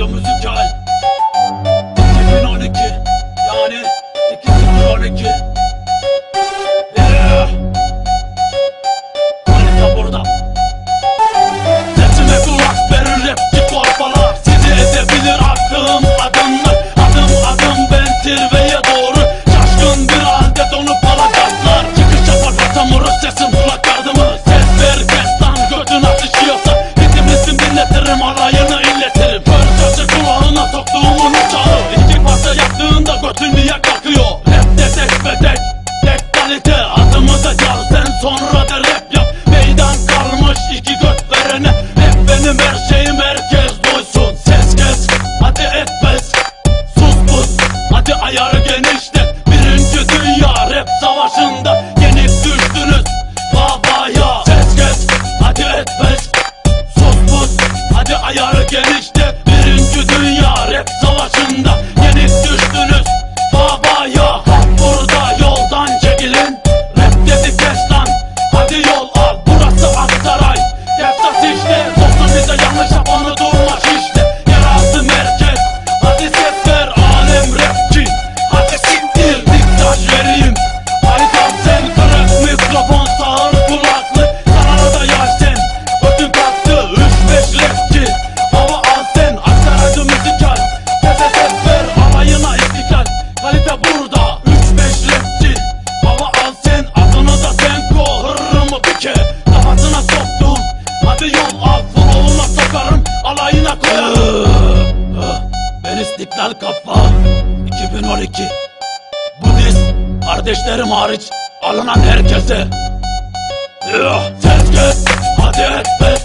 Radyo müzikal 2012 yani 2012 Yeah. Manita burada. direnişte Birinci dünya rap savaşında Yenip düştünüz. Babaya Ses kes hadi etmez. Sus pus hadi ayarı genişte. Birinci dünya rap savaşında Boğulma sokarım alayına koyarım. Ben istiklal kafa 2012 Budist kardeşlerim hariç alınan herkese. Ses kes hadi et be